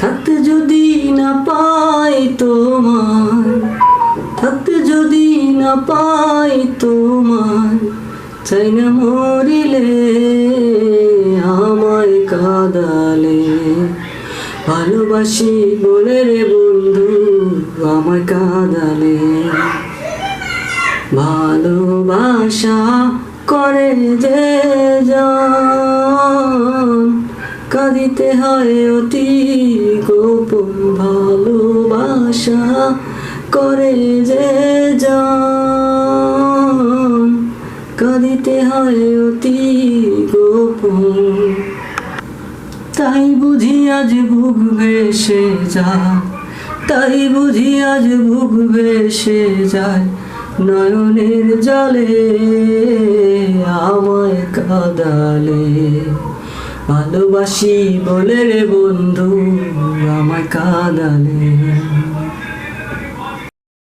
থাকতে যদি না পাই তোমার, থাকতে যদি না পাই তোমার, চাই না মরিলে আমায় কাদালে। ভালোবাসি বলে রে বন্ধু, আমায় কাদালে। ভালোবাসা করে যে জন, কাঁদিতে হয় অতি ভালোবাসা করে যে জন কাঁদিতে হয় অতি গোপন। তাই বুঝি আজ বুক ভেসে যায় তাই বুঝি আজ বুক ভেসে যায় নয়নের জলে আমায় কাদালে, ভালোবাসি বলে রে বন্ধু, আমায় কাদালে।